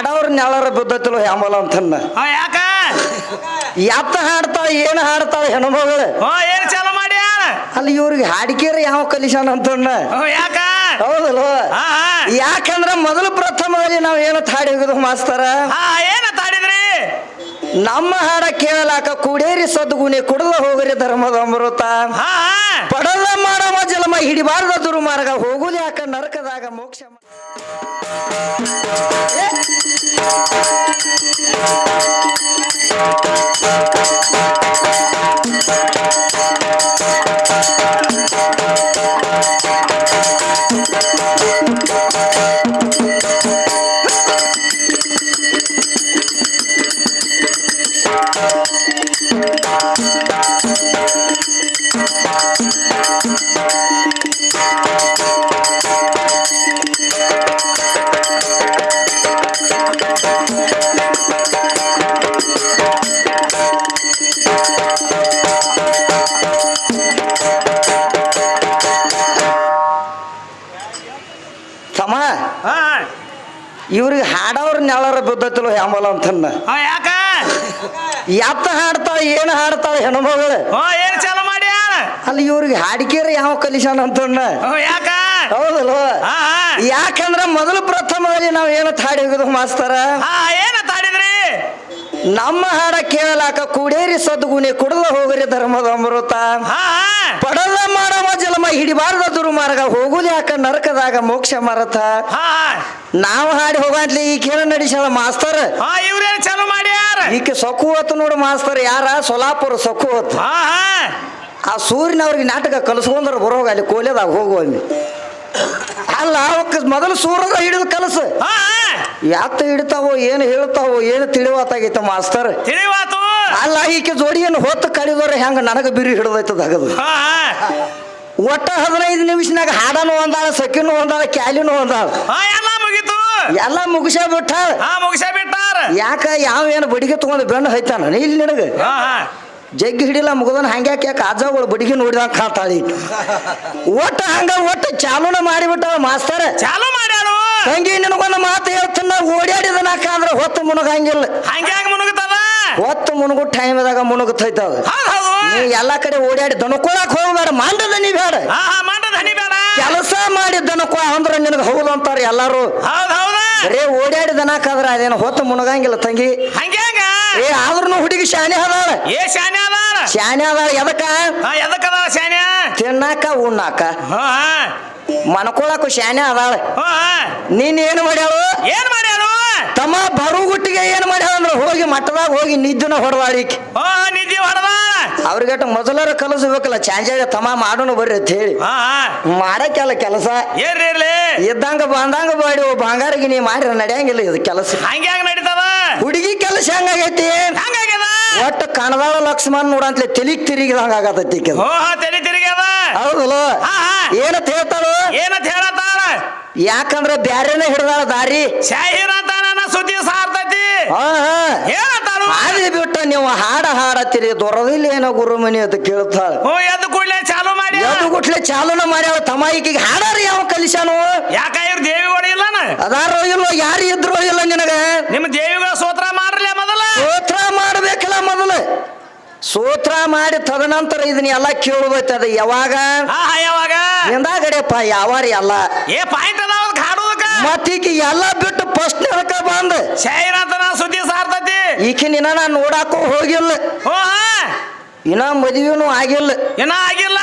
ಹಾಡವ್ರ ನೆಳರ ಬಿದ್ದತಿಲ್ಲ ಹ್ಯಾಮಲ ಅಂತನ್ನ. ಹಾ ಯಾಕ? ಎತ್ತ ಹಾಡ್ತಾಳ ಏನ್ ಹಾಡ್ತಾಳ ಹೆಣ್ಮಗಳು? ಹೋ ಏನ್ ಚಾಲು ಅಲ್ಲಿ ಇವ್ರಿಗೆ ಹಾಡಿಕೇರ ಯಾವ ಕಲಿಸಾನ ಅಂತಣ್ಣ ಹೋ ಯಾಕ? ಹೌದಲ್ವ? ಹಾ ಹಾ. ಯಾಕಂದ್ರ ಮೊದಲು ಪ್ರಥಮದಲ್ಲಿ ನಾವ್ ಏನು ಹಾಡಿ ಹೋಗುದು ಮಾಸ್ತರ? ಹಾ ಏನ ತಾಡಿದ್ರಿ ನಮ್ಮ ಹಾಡ ಕೇಳಲಾಕ ಕುಡೇರಿ ಸದ್ಗುಣಿ ಕುಡದ ಹೋಗರಿ ಧರ್ಮದ ಅಮೃತ. ಹಾ ಹಾ. ಪಡದ ಮಾಡವ ಜಲಮ ಹಿಡಿಬಾರ್ದ ದುರ್ಮಾರ್ಗ ಹೋಗುದು ಯಾಕ ನರಕದಾಗ ಮೋಕ್ಷ ಮ- ತಮ್ಮ ಅಂತನ್ನ. ಹಾ ಯಾಕ? ಎತ್ತ ಹಾಡ್ತಾಳ ಏನ್ ಹಾಡ್ತಾಳ ಹೆಣ್ಮಗಳು? ಹೋ ಏನ್ ಚಾಲು ಮಾಡ್ಯಾರ ಅಲ್ಲಿ ಇವ್ರಿಗೆ ಹಾಡಿಕೆರ ಯಾವ ಕಲಿಸಾನ ಅಂತಣ್ಣ ಹೋ ಯಾಕ? ಹೌದಲ್ವ? ಹಾ ಯಾಕಂದ್ರ ಮೊದಲು ಪ್ರಥಮದಲ್ಲಿ ನಾವ್ ಏನು ತಾಡಿ ಹೋಗುದು ಮಾಸ್ತರ? ಹಾ ಏನ ತಾಡಿದ್ರಿ ನಮ್ಮ ಹಾಡ ಕೇಳಲಾಕ ಕೂಡೇರಿ ಸದ್ಗುಣಿ ಕುಡದ ಹೋಗರಿ ಧರ್ಮದ ಅಮೃತ. ಪಡದ ಮಾಡವ ಜಲಮ ಹಿಡಿಬಾರದ ದುರ್ಮಾರ್ಗ ಹೋಗುದು ಯಾಕ ನರಕದಾಗ ಮೋಕ್ಷ ಮರತ. ನಾವ್ ಹಾಡಿ ಹೋಗಂತ್ಲಿ ಈ ಕೇಳ ನಡೆಸಾಳ ಮಾಸ್ತರ್. ಹಾ ಇವ್ರೇನ್ ಚಾಲು ಮಾಡ್ಯಾರ? ಈಕೆ ಸೊಕುವತ್ತು ನೋಡು ಮಾಸ್ತರ್ ಯಾರ? ಸೊಲಾಪುರ ಸೊಕ್ಕು ಹೊತ್ತು ಹಾ. ಆ ಸೂರ್ಯನವ್ರಿಗೆ ನಾಟಕ ಕಲಿಸ್ಕೊಂಡ್ರ ಬರೋಗ ಅಲ್ಲಿ ಕೋಲೆದಾಗ ಹೋಗುವಲ್ಲಿ ಅಲ್ಲ ಅವಕ್ಕೆ ಮೊದಲು ಸೂರ್ಯದ ಹಿಡಿದು ಕಲಸು. ಹಾ ಯಾತ ಹಿಡಿತಾವೋ ಏನು ಹೇಳ್ತಾವೋ ಏನು ತಿಳಿವಾತಾಗೈತ ಮಾಸ್ತರ್. ತಿಳಿವಾತು. ಅಲ್ಲ ಈಕೆ ಜೋಡಿಯನ್ನು ಹೊತ್ತು ಕಡಿದವ್ರೆ ಹೆಂಗ ನನಗ ಬಿರಿ ಹಿಡಿದೈತದ ಹಗದು. ಒಟ್ಟ ಹದಿನೈದು ನಿಮಿಷನಾಗ ಹಾಡನು ಒಂದಾಳ ಸಕಿನೂ ಒಂದಾಳ ಕ್ಯಾಲಿನೂ ಒಂದಾಳ. ಹಾ ಎಲ್ಲ ಮುಗೀತು. ಎಲ್ಲ ಮುಗಿಸೇ ಬಿಟ್ಟ. ಹಾ ಮುಗಿಸೇ ಬಿಟ್ಟಾರ. ಯಾಕ ಯಾವ ಏನು ಬಡಿಗೆ ತಗೊಂಡು ಬೆಣ್ಣು ಹೈತಾನ ಇಲ್ಲಿ ನಿನಗ? ಜಗ್ಗಿ ಹಿಡಿಲ್ಲ ಮುಗದನ ಹಂಗ್ಯಾಕೆ ಯಾಕೆ ಅಜ್ಜಗಳು ಬಡಿಗೆ ನೋಡಿದಾಗ ಕಾತಾಳಿ ಒಟ್ಟ ಹಂಗ ಒಟ್ಟು ಚಾಲೂನ ಮಾಡಿಬಿಟ್ಟ ಮಾಸ್ತರ. ಚಾಲು ಮಾಡ್ಯಾರು ತಂಗಿ ನಿನಗೊಂದು ಮಾತು ಹೇಳ್ತಾನ ಓಡಾಡಿದನಾಕ ಅಂದ್ರೆ ಹೊತ್ತು ಮುನಗಂಗಿಲ್ಲ ಹಂಗ್ಯಾಂಗ ಮುನುಗುತ್ತದ ಹೊತ್ತು ಮುನುಗು ಟೈಮ್ದಾಗ ಮುನುಗುತ್ತೈತದ ನೀ ಎಲ್ಲ ಕಡೆ ಓಡಾಡಿ ದನಕೊಳಕ್ ಹೋಗ್ಬೇಡ ಮಾಂಡದ ನೀ ಬೇಡ. ಕೆಲಸ ಮಾಡಿ ದನಕೊ ಅಂದ್ರೆ ನಿನಗೆ ಹೌದು ಅಂತಾರೆ ಎಲ್ಲಾರು. ಬರೇ ಓಡಾಡಿ ದನಕಾದ್ರ ಅದೇನು ಹೊತ್ತು ಮುನಗಂಗಿಲ್ಲ ತಂಗಿ. ಹಂಗ್ಯಾಂಗ ಏ ಆದ್ರೂ ಹುಡುಗಿ ಶಾನೆ ಅದಾಳ. ಏ ಶಾನ್ಯ ಅದಾಳ? ಶಾನೆ ಅದಾಳ ಎದಕ್ಕ? ಹಾ ಎದಕ್ಕದ ಶಾನ್ಯ ತಿನ್ನಾಕ ಉಣ್ಣಾಕ. ಹಾ ಮನ್ಕೊಳಕು ಶಾನೆ ಅದಾಳ. ನೀನ್ ಏನ್ ಮಾಡ್ಯಾಳು? ಏನ್ ಮಾಡ್ಯಾಳು? ತಮ್ಮ ಬರುಗುಟ್ಟಿಗೆ ಏನ್ ಮಾಡ್ಯಾಳ ಅಂದ್ರೆ ಹೋಗಿ ಮಠದಾಗ ಹೋಗಿ ನಿದ್ದನ ಹೊಡೆದಾಳಿಕೆ ಆ ನಿದ್ದೆ ಹೊಡೆದ ಅವ್ರಿಗಟ್ಟು ಮೊದಲರ ಕಲಿಸ್ಬೇಕಲ್ಲ ಚಾಂಜಾಗ ತಮ್ಮ ಮಾಡೋಣ ಬರ್ರಿ ಅಂತ ಹೇಳಿ. ಮಾಡಕ್ಕೆಲ್ಲ ಕೆಲಸ. ಇದ್ದಂಗ ಬಂದಂಗ ಬಾಡಿ ಬಾಂಗಾರಿಗೆ ನೀ ಮಾಡಿರ ನಡೆಯಂಗಿಲ್ಲ ಇದು ಕೆಲಸ. ಹಂಗ್ಯಾಂಗ ನಡೀತಾವ ಹುಡುಗಿ ಕೆಲಸ ಹೆಂಗಾಗೈತಿ? ಹಂಗಾಗ್ಯದ? ಕನ್ನಡ ಕಣದಾಳ ಲಕ್ಷ್ಮಣ್ ನೋಡಂತ್ಲೆ ತೆಲಿಗ್ ತಿರುಗಿದಂಗ ಆಗತೈತಿ ಈಕಿದು. ಹೋ ಹಾ ತಲೆ ತಿರುಗ್ಯದ ಹೌದಲ್ಲ? ಹಾ ಹಾ. ಏನಂತ ಹೇಳ್ತಾಳು? ಏನಂತ ಹೇಳತ್ತಾಳ? ಯಾಕಂದ್ರ ಬ್ಯಾರೇನ ಹಿಡ್ದಾಳ ದಾರಿ. ಶಾಹಿರ್ ಅಂತ ನನ್ನ ಸುದ್ದಿ ಸಾರ್ತೈತಿ. ಹಾ ಹಾ. ಹೇಳತ್ತಾಳು ಅಲ್ಲಿ ಬಿಟ್ಟು ನೀವು ಹಾಡ ಹಾಡತ್ತೀರಿ ದೊರದಿಲ್ಲ ಏನೋ ಗುರುಮನಿ ಅಂತ ಕೇಳ್ತಾಳ. ಹ್ಞೂ ಎದ್ದು ಕೂಡ್ಲೆ ಎದ್ದು ಗುಟ್ಲೆ ಚಾಲನ ಮಾಡ್ಯಾವ ತಮ್ಮ ಈಕಿಗೆ ಹಾಡಾರಿ ಯಾವ ಕಲಿಸಾನು ಯಾಕ ಇವ್ರ ದೇವಿಗಳು ಇಲ್ಲನ? ಅದಾರೋ ಇಲ್ಲೋ ಯಾರು ಇದ್ರೋ ಇಲ್ಲ ನಿನಗ? ನಿಮ್ಮ ದೇವಿಗಳ ಸೋತ್ರ ಮಾಡ್ರಲ್ಲ ಮೊದಲ? ಸೋತ್ರ ಮಾಡ್ಬೇಕಲ್ಲ ಮೊದಲು. ಸೂತ್ರ ಮಾಡಿ ತದನಂತರ ಇದನ್ನ ಎಲ್ಲ ಕೇಳಬೇಕು ಅದು ಯಾವಾಗ? ಆಹಾ, ಯಾವಾಗ? ಎಂದಾಗಡೆಪ್ಪ ಯಾವಾರಿ ಎಲ್ಲ. ಏ ಪಾಯಿಂಟ್ ಅದಾವ ಅದಕ್ಕೆ ಹಾಡುದಕ್ಕ? ಮತ್ತೀಗ ಎಲ್ಲ ಬಿಟ್ಟು ಫಸ್ಟ್ ಅದಕ್ಕ ಬಂದ. ಶೈರಂತ ನಾ ಸುದ್ದಿ ಸಾರ್ತತಿ. ಈಕಿನ ನಿನ್ನ ನಾನು ನೋಡಾಕೂ ಹೋಗಿಲ್ಲ. ಹಾ ಇನ್ನ ಮದುವೆನೂ ಆಗಿಲ್ಲ. ಇನ್ನ ಆಗಿಲ್ಲ?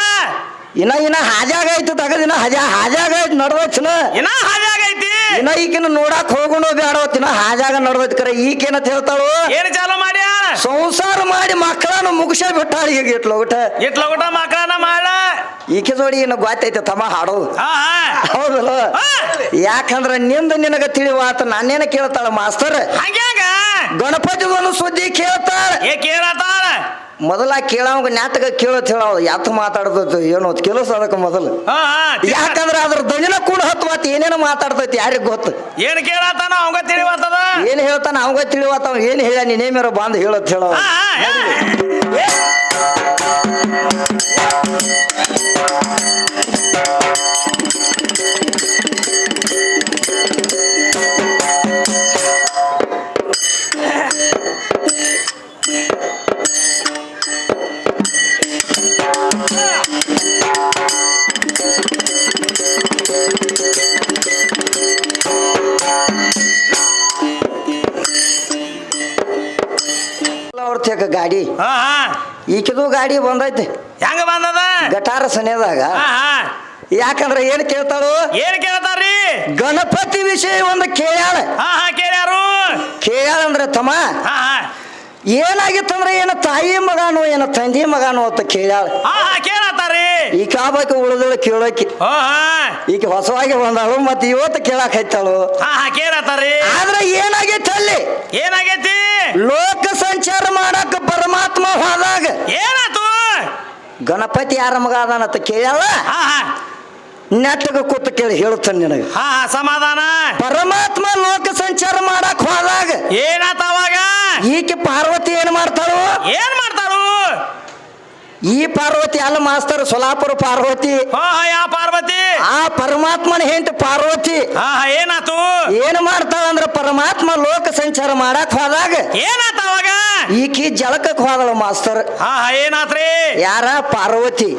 ಇನ್ನ ಇನ್ನ ಹಾಜಾಗೈತು ಐತಿ ತಗದ ಇನ್ನ ಹಜಾ ಹಾಜಾಗ ಐತಿ ನಡ್ದೈತಿನ ಇನ್ನ ಹಾಜಾಗೈತಿ ಇನ್ನ ಈಕಿನ ನೋಡಾಕ್ ಹೋಗೋಣ ಬೇಡವತ್ತಿನ ಹಾಜಾಗ ನಡ್ದೋತ್ ಕರೆ. ಈಕೇನಂತ ಹೇಳ್ತಾಳು? ಏನ್ ಚಾಲು ಮಾಡಿ ಸಂಸಾರ ಮಾಡಿ ಮಕ್ಕಳನ್ನು ಮುಗಿಸ ಬಿಟ್ಟಾಳ ಈಗ ಇಟ್ಲ ಊಟ. ಇಟ್ಲ ಊಟ ಮಕ್ಕಳನ್ನ ಮಾಡ. ಈಕೆ ಜೋಡಿ ಇನ್ನು ಗೊತ್ತೈತೆ ತಮ್ಮ ಹಾಡೋದು. ಹಾ ಹಾ. ಹೌದಲ್ಲ. ಯಾಕಂದ್ರ ನಿಂದ ನಿನಗ ತಿಳಿವಾತ ನಾನೇನ ಕೇಳ್ತಾಳ ಮಾಸ್ತರ್? ಗಣಪತಿ ಸುದ್ದಿ ಕೇಳ್ತಾಳ. ಕೇಳತಾಳ? ಮೊದಲ ಕೇಳವಂಗ ನ್ಯಾತಕ ಕೇಳತ್ ಹೇಳ ಯಾತ ಮಾತಾಡ್ತೈತಿ ಏನೋ ಕೆಲಸ ಅದಕ್ಕೆ ಮೊದಲು. ಯಾಕಂದ್ರೆ ಅದ್ರ ಧ್ವನಿನ ಕೂಡ ಹತ್ತು ಮಾತು ಏನೇನೋ ಮಾತಾಡ್ತೈತಿ ಯಾರಿಗ್ ಗೊತ್ತು? ಏನ್ ಕೇಳತ್ತಾನ ಅವಂಗ ತಿಳಿವತ್ತದ ಏನ್ ಹೇಳ್ತಾನ ಅವಂಗ ತಿಳಿವತ್ತ ಏನು ಹೇಳ ನೀನೇಮ್ಯಾರ ಬಂದು ಹೇಳತ್ ಹೇಳ ಗಾಡಿ ಬಂದೈತಿ. ಹೆಂಗ ಬಂದದ? ಗಟಾರ ಸನಿಯದಾಗ ಯಾಕಂದ್ರೆ ಏನ್ ಕೇಳ್ತಾಳು? ಏನ್ ಕೇಳ್ತಾರ್ರಿ? ಗಣಪತಿ ವಿಷಯ ಒಂದು ಕೇಳ್ಯಾಳ. ಕೇಳ್ಯಾರು. ಕೇಳ್ಯಾಳ ಅಂದ್ರೆ ತಮ್ಮ ಏನಾಗಿತ್ತಂದ್ರೆ ಏನ ತಾಯಿ ಮಗನೋ ಏನ ತಂದೆ ಮಗನೋ ಅಂತ ಕೇಳ್ಯಾಳ. ಕೇಳತ್ತಾರ್ರಿ. ಈ ಕಾಬಕ್ಕೆ ಉಳಿದಳು ಕೇಳೋಕಿ. ಈಗ ಹೊಸವಾಗಿ ಬಂದಾಳು ಮತ್ತೆ ಇವತ್ತು ಕೇಳಕ್ ಹೈತಾಳು ಕೇಳತ್ತಾರ್ರಿ. ಆದ್ರೆ ಏನಾಗೈತಿ ಅಲ್ಲಿ? ಏನಾಗೈತಿ? ಲೋಕ ಸಂಚಾರ ಮಾಡಕ್ ಪರಮಾತ್ಮ ಹೋದಾಗ ಏನಾತು ಗಣಪತಿ ಯಾರ ಮಗ ಅದಾನಂತ ಕೇಳ್ಯಾಳ? ಹಾ ಹಾ. ನೆಟ್ಟಗ ಕೂತು ಕೇಳಿ ಹೇಳ್ತಾನೆ ನಿನಗೆ. ಹಾ ಹಾ ಸಮಾಧಾನ. ಪರಮಾತ್ಮ ಲೋಕ ಸಂಚಾರ ಮಾಡಕ್ ಹೋದಾಗ ಏನಾತ ಅವಾಗ? ಈಕೆ ಪಾರ್ವತಿ ಏನ್ ಮಾಡ್ತಾರೋ ಏನ್ ಮಾಡ್ತಾರು ಈ ಪಾರ್ವತಿ ಅಲ್ಲ ಮಾಸ್ತರ್ ಸೊಲಾಪುರ ಪಾರ್ವತಿ. ಯಾ ಪಾರ್ವತಿ? ಆ ಪರಮಾತ್ಮನ ಹೆಂಟ್ ಪಾರ್ವತಿ. ಏನಾತು? ಏನ್ ಮಾಡ್ತಾಳ ಅಂದ್ರ ಪರಮಾತ್ಮ ಲೋಕ ಸಂಚಾರ ಮಾಡಕ್ ಹೋದಾಗ ಏನಾತ ಅವಾಗ? ಈಕಿ ಜಳಕಕ್ ಹೋದಳು ಮಾಸ್ತರ್. ಏನಾತ್ರಿ? ಯಾರ? ಪಾರ್ವತಿ.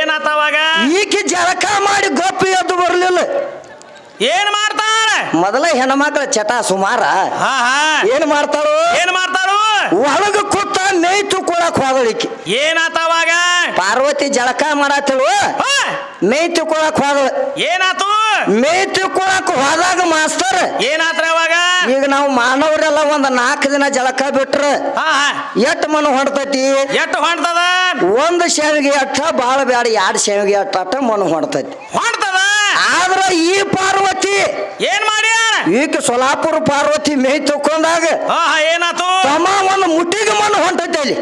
ಏನಾತ ಅವಾಗ? ಈಕಿ ಜಳಕ ಮಾಡಿ ಗೊಪ್ಪಿ ಎದ್ದು ಬರ್ಲಿಲ್ಲ. ಏನ್ ಮಾಡ್ತಾಳ? ಮೊದಲ ಹೆಣ್ಮಕ್ಳ ಚಟ ಸುಮಾರ. ಏನ್ ಮಾಡ್ತಾಳು? ಏನ್ ಮಾಡ್ತಾರು ಒಳಗ ಕೂತ ಮೇಯ್ ಕೊಡಕ್ ಹೋಗಲಿಕ್ಕೆ. ಏನಾತವಾಗ? ಏನಾತ ಅವಾಗ ಪಾರ್ವತಿ ಜಳಕ ಮಾಡತ್ತಳು ಮೇಯ್ ತುಕೊಳಕ್ ಹೋದಳು ಏನಾತು? ಮೇಯ್ ಕೊಡಕ್ ಹೋದಾಗ ಮಾಸ್ತರ್. ಏನಾತ್ರ ಅವಾಗ? ಈಗ ನಾವು ಮಾನವರೆಲ್ಲ ಒಂದ್ ನಾಲ್ಕು ದಿನ ಜಳಕ ಬಿಟ್ರ ಎಟ್ ಮನ ಹೊಡ್ತತಿ ಎಟ್ ಹೊಂಟದ? ಒಂದ್ ಶಾವಿಗೆ ಅಟ್ಟ ಬಾಳ ಬ್ಯಾಡ. ಎರಡ್ ಶಾವಿಗೆ ಅಟ್ಟ ಅಟ್ಟ ಮನ ಹೊಡ್ತೈತಿ ಹೊಂಟದ? ಆದ್ರ ಈ ಪಾರ್ವತಿ ಏನ್ ಮಾಡ್ಯಾಳ ಈಕ ಸೊಲಾಪುರ ಪಾರ್ವತಿ ಮೇಯ್ ತಕೊಂಡಾಗ ಹಾ ಹಾ ಏನಾತು? ತಮ್ಮ ಒಂದು ಮುಟ್ಟಿಗೆ ಮಣ್ಣು ಹೊಂಟೈತಿ ಅಲ್ಲಿ.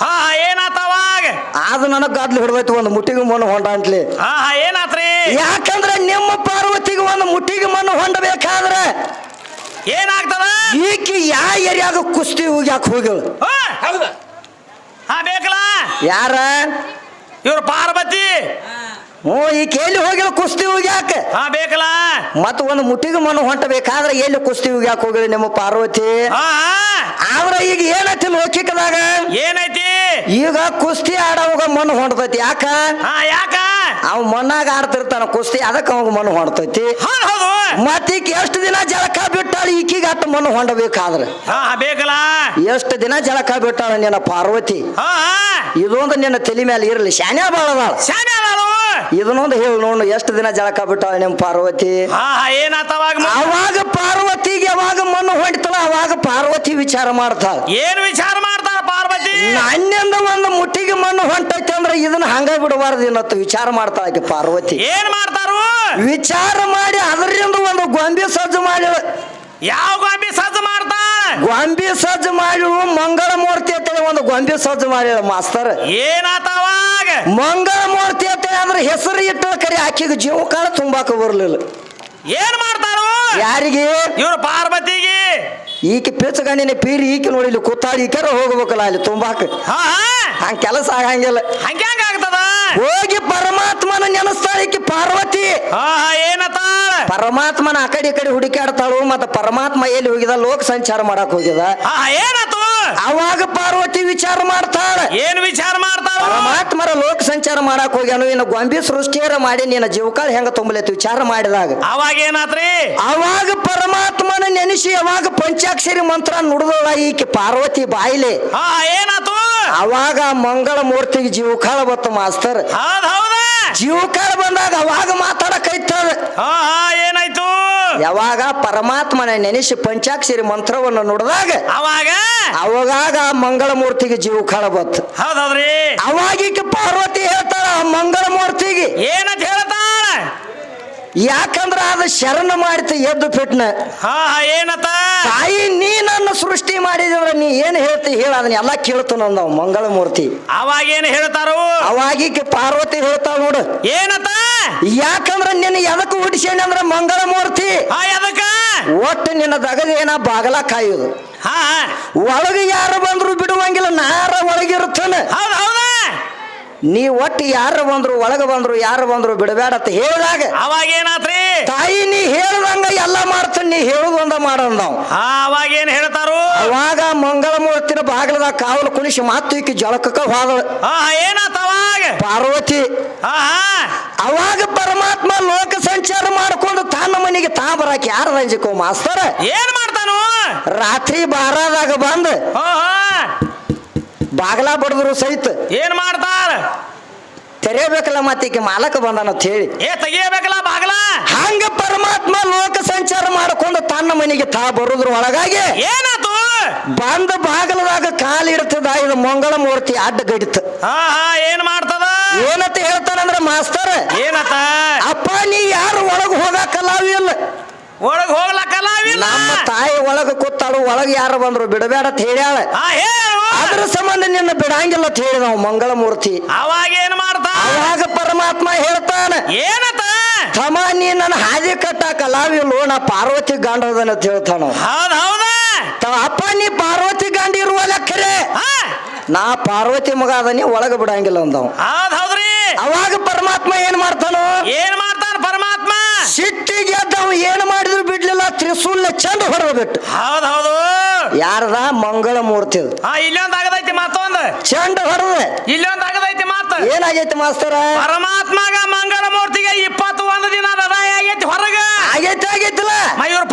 ಹಾ ಹಾ ಏನಾತ ಅವಾಗ ಅದು ನನಗೆ ಗದ್ಲು ಹಿಡ್ದೈತಿ ಒಂದು ಮುಟ್ಟಿಗೆ ಮಣ್ಣು ಹೊಂಡ ಅಂತಲಿ. ಹಾ ಹಾ ಏನಾತ್ರಿ? ಯಾಕಂದ್ರೆ ನಿಮ್ಮ ಪಾರ್ವತಿಗೆ ಒಂದು ಮುಟ್ಟಿಗೆ ಮಣ್ಣು ಹೊಂಡಬೇಕಾದ್ರೆ ಏನಾಗ್ತದ? ಈಕಿ ಯಾ ಏರಿಯಾಗ ಕುಸ್ತಿ ಹೋಗ್ಯಾಕ ಹೋಗ್ಯಳು? ಹಾ, ಹೌದು. ಹಾ ಬೇಕಲ್ಲ? ಯಾರ? ಇವ್ರು ಪಾರ್ವತಿ. ಹ್ಞೂ ಈಕೆ ಎಲ್ಲಿ ಹೋಗಿಲ್ಲ ಕುಸ್ತಿ ಹೋಗ್ಯಾಕ ಹಾ ಬೇಕಲ್ಲ? ಮತ್ತ ಒಂದು ಮುಟ್ಟಿಗೆ ಮಣ್ಣು ಹೊಂಟಬೇಕಾದ್ರೆ ಎಲ್ಲಿ ಕುಸ್ತಿ ಹೋಗ್ಯಾಕ ಹೋಗಿಲ್ಲ ನಿಮ್ಮ ಪಾರ್ವತಿ? ಹಾ ಆದ್ರೆ ಈಗ ಏನೈತಿ ಲೌಕಿಕದಾಗ? ಏನೈತಿ? ಈಗ ಕುಸ್ತಿ ಆಡೋವಾಗ ಮಣ್ಣು ಹೊಂಟತೈತಿ ಯಾಕ? ಹಾ ಯಾಕ? ಅವ್ ಮಣ್ಣಾಗ ಆಡ್ತಿರ್ತಾನ ಕುಸ್ತಿ ಅದಕ್ಕೆ ಅವಾಗ ಮಣ್ಣು ಹೊಂಟತೈತಿ. ಹಾ ಹೌದು. ಎಷ್ಟು ದಿನ ಜಳಕ ಬಿಟ್ಟಾಳ ಈಕಿಗೆ ಅಟ್ಟು ಮಣ್ಣು ಹೊಂಡಬೇಕಾದ್ರೆ? ಹಾ ಹಾ ಬೇಕಲ್ಲ? ಎಷ್ಟು ದಿನ ಜಳಕ ಬಿಟ್ಟಾಳ ನಿನ್ನ ಪಾರ್ವತಿ? ಹಾ ಹಾ. ಇದೊಂದು ನಿನ್ನ ತಲೆ ಮೇಲೆ ಇರಲಿ ಶಾನ್ಯ ಬಾಳದಾಳ. ಶಾನೆ ಇದನ್ನೊಂದು ಹೇಳಿ ನೋಡು ಎಷ್ಟು ದಿನ ಜಳಕ ಬಿಟ್ಟಾಳ ನಿಮ್ ಪಾರ್ವತಿ? ಹಾ ಅವಾಗ ಪಾರ್ವತಿಗೆ ಯಾವಾಗ ಮಣ್ಣು ಹೊಂಟ್ತಾಳ ಅವಾಗ ಪಾರ್ವತಿ ವಿಚಾರ ಮಾಡ್ತಾಳ. ಏನ್ ವಿಚಾರ ಮಾಡ್ತಾಳ ಪಾರ್ವತಿ? ನನ್ನಿಂದ ಒಂದು ಮುಟ್ಟಿಗೆ ಮಣ್ಣು ಹೊಂಟೈತೆ ಅಂದ್ರೆ ಇದನ್ನ ಹಂಗ ಬಿಡಬಾರ್ದು ಇನ್ನತ್ತು ವಿಚಾರ ಮಾಡ್ತಾಳ ಪಾರ್ವತಿ. ಏನ್ ಮಾಡ್ತಾರು? ವಿಚಾರ ಮಾಡಿ ಅದರಿಂದ ಒಂದು ಗೊಂಬೆ ಸಜ್ಜು ಮಾಡಿ ಯಾವ ಗೊಂಬೆ ಸಜ್ಜು ಮಾಡ್ತಾಳ? ಗೊಂಬೆ ಸಜ್ಜು ಮಾಡಿ ಮಂಗಳ ಮೂರ್ತಿ ಅಂತೇಳಿ ಒಂದು ಗೊಂಬೆ ಸಜ್ಜು ಮಾಡಿ ಮಾಸ್ತರ್. ಏನಾತವಾಗ ಮಂಗಳ ಮೂರ್ತಿ ಅಂದ್ರೆ ಹೆಸರು ಇಟ್ಟ ಕರೆ ಆಕಿಗೆ ಜೀವ ಕಾಲ ತುಂಬಾಕ ಬರ್ಲಿಲ್ಲ. ಏನ್ ಮಾಡ್ತಾರೋ? ಯಾರಿಗೆ? ಇವ್ರು ಪಾರ್ವತಿಗೆ. ಈಕೆ ಪಿಚ್ಚಗಣ್ಣಿನ ಪೀರಿ ಈಕೆ ನೋಡಿ ಇಲ್ಲಿ ಕೂತಾಡಿ ಈಕೆರ ಹೋಗ್ಬೇಕಲ್ಲ ಅಲ್ಲಿ ತುಂಬಾಕ. ಹಾ ಹಂಗ ಕೆಲಸ ಆಗಂಗಿಲ್ಲ. ಹಂಗ್ಯಾಂಗ ಆಗ್ತದ? ಹೋಗಿ ಪರಮಾತ್ಮನ ನೆನೆಸ್ತಾಳ ಈಕೆ ಪಾರ್ವತಿ. ಹಾ ಹಾ ಏನತ್ತಾಳ ಪರಮಾತ್ಮನ ಆ ಕಡೆ ಈ ಕಡೆ ಹುಡುಕಾಡ್ತಾಳು ಮತ್ತ ಪರಮಾತ್ಮ ಎಲ್ಲಿ ಹೋಗಿದ? ಲೋಕ ಸಂಚಾರ ಮಾಡಕ್ ಹೋಗಿದ. ಹಾ ಏನಾತು ಅವಾಗ ಪಾರ್ವತಿ ವಿಚಾರ ಮಾಡ್ತಾಳ. ಏನ್ ವಿಚಾರ ಮಾಡ್ತಾರ ಮರ ಲೋಕ ಸಂಚಾರ ಮಾಡಕ್ ಹೋಗ್ಯಾನು ಇನ್ನು ಗೊಂಬಿ ಸೃಷ್ಟಿಯರ ಮಾಡಿ ನಿನ್ನ ಜೀವಕಾಲ ಹೆಂಗ ತುಂಬಲೈತಿ ವಿಚಾರ ಮಾಡಿದಾಗ. ಅವಾಗ ಏನಾತ್ರಿ? ಅವಾಗ ಪರಮಾತ್ಮನ ನೆನೆಸಿ ಅವಾಗ ಪಂಚಾಕ್ಷರಿ ಮಂತ್ರ ನುಡಿದೋಳ ಈಕೆ ಪಾರ್ವತಿ ಬಾಯಿಲೆ. ಏನಾತು? ಅವಾಗ ಮಂಗಳ ಮೂರ್ತಿಗೆ ಜೀವಕಾಲ ಬತ್ತು ಮಾಸ್ತರ್. ಹೌದ್ ಹೌದ. ಜೀವಕಾಳ ಬಂದಾಗ ಅವಾಗ ಮಾತಾಡಕ್ ಹಾ ಹಾ ಏನಾಯ್ತು? ಯಾವಾಗ ಪರಮಾತ್ಮನ ನೆನೆಸಿ ಪಂಚಾಕ್ಷರಿ ಮಂತ್ರವನ್ನು ನುಡಿದಾಗ ಅವಾಗ? ಅವಾಗ ಮಂಗಳ ಮೂರ್ತಿಗೆ ಜೀವಕಾಳ ಬತ್ತು ಬಂತು. ಹೌದ್ರಿ ಅವಾಗ ಪಾರ್ವತಿ ಹೇಳ್ತಾರ ಆ ಮಂಗಳ ಮೂರ್ತಿಗೆ ಏನಂತ ಹೇಳ್ತಾಳ? ಯಾಕಂದ್ರ ಅದ ಶರಣ ಮಾಡಿತ ಎದ್ದು ಫಿಟ್ನ ಹಾ ಹಾ ಏನತ? ತಾಯಿ ನೀ ನನ್ನ ಸೃಷ್ಟಿ ಮಾಡಿದ್ರೆ ನೀ ಏನ್ ಹೇಳ್ತಿ? ಹೇಳ ಅದನ್ನ ಎಲ್ಲ ಕೇಳ್ತಾನ ನಾವು ಮಂಗಳ ಮೂರ್ತಿ ಅವಾಗ ಏನ್ ಹೇಳ್ತಾರೋ? ಅವಾಗ ಪಾರ್ವತಿ ಹೇಳ್ತಾವ ನೋಡು. ಏನತ? ಯಾಕಂದ್ರ ನಿನ್ನ ಎದಕ್ಕೆ ಹುಡಿಸೇನೆ ಅಂದ್ರ ಮಂಗಳ ಮೂರ್ತಿ ಹಾ ಎದಕ್ಕ? ಒಟ್ಟು ನಿನ್ನ ದಗದೇನ ಬಾಗಲ ಕಾಯುದು. ಹಾ ಹಾ. ಒಳಗೆ ಯಾರು ಬಂದ್ರು ಬಿಡುವಂಗಿಲ್ಲ ನಾರ ಒಳಗಿರುತ್ತಾನೆ. ಹೌದು ಹೌದ. ನೀ ಒಟ್ಟು ಯಾರು ಬಂದ್ರು ಒಳಗ ಬಂದ್ರು ಯಾರು ಬಂದ್ರು ಬಿಡಬೇಡ ಅಂತ ಹೇಳಿದಾಗ ಅವಾಗ ಏನಾತ್ರಿ ತಾಯಿ ನೀ ಹೇಳ್ದಂಗ ಎಲ್ಲ ಮಾಡ್ತೀನಿ ನೀ ಹೇಳುದು ಒಂದ ಮಾಡೋದ್ ನಾವು. ಅವಾಗ ಏನ್ ಹೇಳ್ತಾರು? ಅವಾಗ ಮಂಗಳ ಮೂರ್ತಿನ ಬಾಗಿಲದಾಗ ಕಾವಲು ಕುಣಿಸಿ ಮಾತು ಈಕಿ ಜಳಕಕ್ಕ ಹೋದಳು ಏನಾತ ಅವಾಗ? ಪಾರ್ವತಿ ಅವಾಗ ಪರಮಾತ್ಮ ಲೋಕ ಸಂಚಾರ ಮಾಡ್ಕೊಂಡು ತನ್ನ ಮನೆಗೆ ತಾ ಬರಾಕ ಯಾರ ರಂಜಿಕೋ ಮಾಸ್ತರ? ಏನ್ ಮಾಡ್ತಾನು? ರಾತ್ರಿ ಬಾರಾದಾಗ ಬಂದ್ ಬಾಗಲ ಬಡದ್ರು ಸಹಿತ ಏನ್ ಮಾಡ್ತಾರ? ತೆರೆಯಬೇಕಲ್ಲ ಮತ್ತೀಗ ಮಾಲಕ ಬಂದಾನ ಅಂತ ಹೇಳಿ. ಏ ತೆಗಿಯಬೇಕಲ್ಲ ಬಾಗಲ? ಹಂಗ ಪರಮಾತ್ಮ ಲೋಕ ಸಂಚಾರ ಮಾಡ್ಕೊಂಡು ತನ್ನ ಮನೆಗೆ ತಾ ಬರುದ್ರ ಒಳಗಾಗಿ ಏನಾತು? ಬಂದ ಬಾಗಲದಾಗ ಕಾಲಿಡ್ತದ ಇದು ಮಂಗಳ ಮೂರ್ತಿ ಅಡ್ಡ ಗಡಿತ. ಹಾ ಹಾ ಏನ್ ಮಾಡ್ತದ? ಏನಂತ ಹೇಳ್ತಾನಂದ್ರ ಮಾಸ್ತರ್ ಏನತ್ತ ಅಪ್ಪ ನೀ ಯಾರು ಒಳಗ ಹೋಗಾಕಲ್ಲ ಇಲ್ಲ ಒಳಗ್ ಹೋಗ್ಲ ಕಲಾವಿಲ್ಲ ನಮ್ಮ ತಾಯಿ ಒಳಗೆ ಕೂತಾಳು ಒಳಗೆ ಯಾರು ಬಂದ್ರು ಬಿಡಬೇಡ ಅಂತ ಹೇಳ್ಯಾಳ. ಅದ್ರ ಸಂಬಂಧ ನಿನ್ನ ಬಿಡಂಗಿಲ್ಲ ಅಂತ ಹೇಳಿ ನಾವು ಮಂಗಳ ಮೂರ್ತಿ ಅವಾಗ ಏನ್ ಮಾಡ್ತಾ? ಅವಾಗ ಪರಮಾತ್ಮ ಹೇಳ್ತಾನ. ಏನತ? ತಮ ನೀ ನನ್ನ ಹಾದಿ ಕಟ್ಟಾಕಲ್ಲಾವಿಲ್ಲೋ ನಾ ಪಾರ್ವತಿ ಗಾಂಡದನ ಅಂತ ಹೇಳ್ತಾನ ಅಪ್ಪ ನೀ ಪಾರ್ವತಿ ಗಾಂಡಿ ಇರುವ ಲೆಕ್ಕರೆ. ಆ? ನಾ ಪಾರ್ವತಿ ಮಗ ಅದನಿ ಒಳಗ ಬಿಡಂಗಿಲ್ಲ ಅಂದವ್. ಅವಾಗ ಪರಮಾತ್ಮ ಏನ್ ಮಾಡ್ತಾನೋ? ಏನ್ ಮಾಡ್ತಾನ ಪರಮಾತ್ಮ ಸಿಟ್ಟಿಗೆ ಎದ್ದವ ಏನ್ ಮಾಡಿದ್ರು ಬಿಡ್ಲಿಲ್ಲ ತ್ರಿಶೂಲ್ನ ಚಂದ ಹೊರಬೇಕು ಬಿಟ್ಟು. ಹೌದ್ ಹೌದು. ಯಾರದ? ಮಂಗಳ ಮೂರ್ತಿ. ಹಾ ಇಲ್ಲೊಂದ್ ಆಗದೈತಿ ಮತ್ತೊಂದು. ಚಂಡ ಹೊಡೆದ ಇಲ್ಲೊಂದ್ ಆಗದೈತಿ ಮತ್ತ. ಏನಾಗೈತಿ ಮಾಸ್ತರ? ಪರಮಾತ್ಮಗ ಮಂಗಳ ಮೂರ್ತಿಗೆ ಇಪ್ಪತ್ತು ಒಂದು ದಿನ ಹೃದಯ ಆಗೈತಿ ಹೊರಗ. ಆಗೈತಿ ಆಗೈತಿಲ್ಲ. ಮಯೂರ್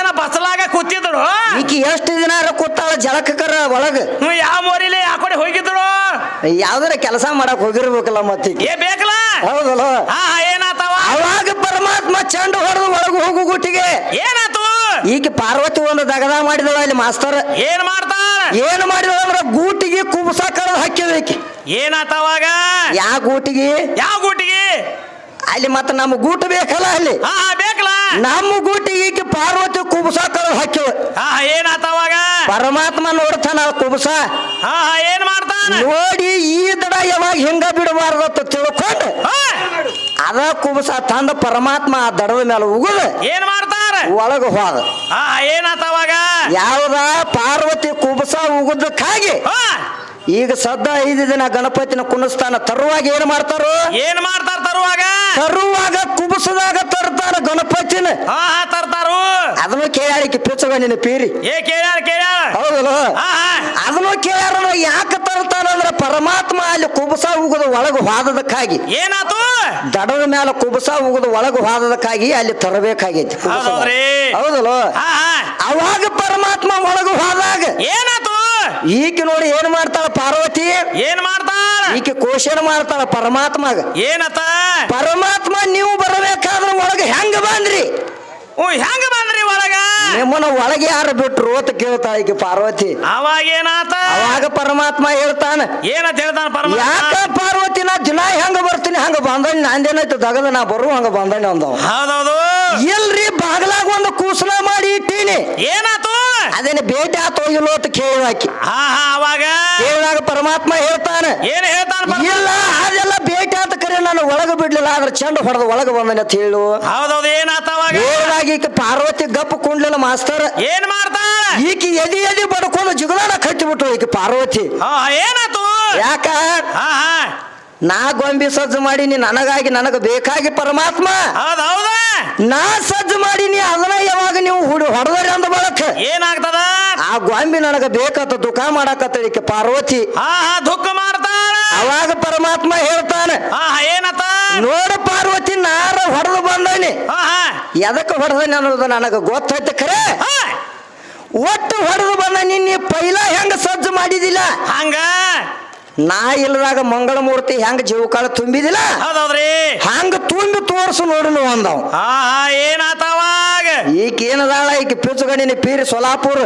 ಏನ ಬಸಲಾಗ ಕೂತಿದ್ರು ಈಕಿ ಎಷ್ಟು ದಿನ ಕೂತಾಳ ಜಲಕರ ಒಳಗ? ನೀವು ಯಾವ ಮೋರಿಲಿ ಆ ಕಡೆ ಹೋಗಿದ್ರು ಯಾವ್ದಾರ ಕೆಲಸ ಮಾಡಕ್ ಹೋಗಿರ್ಬೇಕಲ್ಲ ಮತ್ತೆ ಏ ಬೇಕಲ್ಲ? ಹೌದಲ್ಲ? ಹಾ, ಏನಾತವ? ಅವಾಗ ಪರಮಾತ್ಮ ಚಂಡ ಹೊಡೆದು ಒಳಗೆ ಹೋಗು ಗುಟ್ಟಿಗೆ. ಏನಾತು ಈಕೆ ಪಾರ್ವತಿ ಒಂದು ದಗದ ಮಾಡಿದಳ ಇಲ್ಲಿ ಮಾಸ್ತರ್. ಏನ್ ಮಾಡ್ತಾರ ಏನ್ ಮಾಡಿದಳ ಅಂದ್ರ ಗೂಟಿಗೆ ಕುಬ್ಸ ಕಳೆದು ಹಾಕಿದ ಈಕಿ. ಏನಾತವಾಗ ಯಾ ಗೂಟಿಗೆ? ಯಾವ ಗೂಟಿಗೆ? ಅಲ್ಲಿ ಮತ್ತ ನಮ್ಮ ಗೂಟು ಬೇಕಲ್ಲ ಅಲ್ಲಿ. ಹಾ ಹಾ ಬೇಕಲ್ಲ? ನಮ್ಮ ಗೂಟಿಗೆ ಈಕೆ ಪಾರ್ವತಿ ಕುಬ್ಸ ಕಳೆದು ಹಾಕಿವ ಹಾ ಹಾ, ಏನಾತವಾಗ ಪರಮಾತ್ಮ ನೋಡ್ತಾನ ಆ ಕುಬಸ. ಹಾ ಹಾ ಏನ್ ಮಾಡ್ತಾನ? ನೋಡಿ ಈ ದಡ ಯಾವಾಗ ಹಿಂಗ ಬಿಡಬಾರ್ದು ತಿಳ್ಕೊಂಡು. ಹಾ, ಅದ ಕುಬಸ ತಂದ ಪರಮಾತ್ಮ ಆ ದಡದ ಮೇಲೆ ಉಗುದ ಏನ್ ಮಾಡ್ತಾರ? ಒಳಗ ಹೋದ. ಹಾ ಏನಾತವಾಗ ಯಾವ್ದ? ಪಾರ್ವತಿ ಕುಬಸ ಉಗುದಕ್ಕಾಗಿ ಈಗ ಸದ್ದ ಐದು ದಿನ ಗಣಪತಿನ ಕುಣಿಸ್ತಾನ ತರುವಾಗ ಏನ್ ಮಾಡ್ತಾರೋ? ಏನ್ ಮಾಡ್ತಾರ ತರುವಾಗ? ತರುವಾಗ ಕುಬಸದಾಗ ತರ್ತಾರ ಗಣಪತಿನ. ಹಾ ತರ್ತಾರು. ಅದನ್ನು ಕೇಳಿ ಪಿಚ್ಚಗ ನಿನ್ನ ಪೀರಿ. ಏ ಕೇಳ್ಯಾರ ಕೇಳ್ಯಾರ? ಹೌದಲ್ಲ? ಅದನ್ನು ಕೇಳ್ಯಾರ ಯಾಕೆ ತರ್ತಾನ ಅಂದ್ರೆ ಪರಮಾತ್ಮ ಅಲ್ಲಿ ಕುಬಸ ಉಗುದು ಒಳಗೆ ಹಾದದಕ್ಕಾಗಿ. ಏನಾತು? ದಡದ ಮೇಲೆ ಕುಬಸ ಉಗುದು ಒಳಗೆ ಹಾದದಕ್ಕಾಗಿ ಅಲ್ಲಿ ತರಬೇಕಾಗೈತಿ. ಹೌದಲ್ಲ? ಅವಾಗ ಪರಮಾತ್ಮ ಒಳಗೆ ಹಾದಾಗ ಏನಾತು? ಈಕೆ ನೋಡಿ ಏನ್ ಮಾಡ್ತಾಳ ಪಾರ್ವತಿ? ಏನ್ ಮಾಡ್ತಾಳ? ಈಕೆ ಕೋಶನ ಮಾಡ್ತಾಳ ಪರಮಾತ್ಮಗ. ಏನತ್ತ? ಪರಮಾತ್ಮ ನೀವು ಬರಬೇಕಾದ್ರೆ ಒಳಗೆ ಹೆಂಗ ಬಂದ್ರಿ? ಹ್ಞೂ ಹೆಂಗ ಬಂದ್ರಿ ಒಳಗ? ನಿಮ್ಮನ್ನ ಒಳಗೆ ಯಾರು ಬಿಟ್ರು ಅಂತ ಕೇಳ್ತಾಳ ಈಗ ಪಾರ್ವತಿ. ಅವಾಗ ಏನಾತ? ಅವಾಗ ಪರಮಾತ್ಮ ಹೇಳ್ತಾನ ಏನಂತ ಹೇಳ್ತಾನ ಯಾಕ ಪರಮಾತ್ಮ ಪಾರ್ವತಿ ನಾ ದಿನ ಹೆಂಗ ಬರ್ತೀನಿ ಹಂಗ ಬಂದಣಿ ನಂದೇನಾಯ್ತು ದಗದ ನಾ ಬರು ಹಂಗ ಬಂದಣಿ ಅಂದವ. ಹೌದೌದು. ಇಲ್ರಿ ಬಾಗ್ಲಾಗ ಒಂದು ಕೂಸಲ ಮಾಡಿ ಇಟ್ಟೀನಿ. ಏನಾತು? ಅದೇನ ಭೇಟಿ ಆತೋ ಇಲ್ಲೋ ಅಂತ ಕೇಳಿದಾಕಿ ಹಾ ಹಾ ಅವಾಗ? ಕೇಳಿದಾಗ ಪರಮಾತ್ಮ ಹೇಳ್ತಾನೆ ಏನ್ ಹೇಳ್ತಾನ? ಇಲ್ಲ ಅದೆಲ್ಲ ಆತ ನಾನು ಒಳಗ ಬಿಡ್ಲಿಲ್ಲ ಆದ್ರೆ ಚಂಡ ಹೊಡೆದು ಒಳಗ ಬಂದನೆ ಅಂತ ಹೇಳು. ಹೌದೌದು ಏನಾತ ಅವಾಗ? ಈಕೆ ಪಾರ್ವತಿ ಗಪ್ಪ ಕುಂಡ್ಲಿಲ್ಲ ಮಾಸ್ತರ್. ಏನ್ ಮಾಡ್ತಾಳ? ಈಕಿ ಎದಿ ಎದಿ ಬಡ್ಕೊಂಡು ಜುಗದಾನ ಕಟ್ಟಿಬಿಟ್ರು ಈಕೆ ಪಾರ್ವತಿ. ಹಾ ಏನಾತು? ಯಾಕ? ಹಾ ಹಾ. ನಾ ಗೊಂಬಿ ಸಜ್ಜು ಮಾಡೀನಿ ನನಗಾಗಿ ನನಗ ಬೇಕಾಗಿ ಪರಮಾತ್ಮ. ಹೌದ್ ಹೌದ. ನಾ ಸಜ್ಜು ಮಾಡೀನಿ ಅದನ್ನ ಯಾವಾಗ ನೀವು ಹುಡು ಹೊಡೆದ್ರಿ ಅಂದ ಬಳಕ. ಏನಾಗ್ತದ? ಆ ಗೊಂಬಿ ನನಗ ಬೇಕತ್ತ ದುಃಖ ಮಾಡಾಕತ್ತ ಈಕೆ ಪಾರ್ವತಿ. ಹಾ ಹಾ ದುಃಖ ಮಾಡ್ತಾಳ. ಅವಾಗ ಪರಮಾತ್ಮ ಹೇಳ್ತಾನೆ ಹಾ ಏನತ? ಏನತ್ತ ನೋಡ ಪಾರ್ವತಿ ನಾರ ಹೊಡೆದು ಬಂದನಿ ಹಾ ಹಾ ಎದಕ್ಕೆ ಹೊಡೆದನಿ ಅನ್ನೋದು ನನಗೆ ಗೊತ್ತೈತೆ ಖರೆ ಒಟ್ಟು ಹೊಡೆದು ಬಂದ ನಿನ್ನೆ ಪೈಲ ಹೆಂಗ ಸಜ್ಜು ಮಾಡಿದಿಲ್ಲ? ಹಂಗ? ನಾ ಇಲ್ಲದಾಗ ಮಂಗಳ ಮೂರ್ತಿ ಹೆಂಗ ಜೀವಕಾಳ ತುಂಬಿದಿಲ್ಲ? ಹೌದೌದ್ರಿ. ಹಂಗ ತುಂಬಿ ತೋರ್ಸು ನೀವು ಅಂದವ್. ಏನಾತಾವಾಗ ಈಕ ಏನದಾಳ ಈಕ ಪಿಚುಗಣಿನ ಪೀರಿ ಸೊಲಾಪುರ?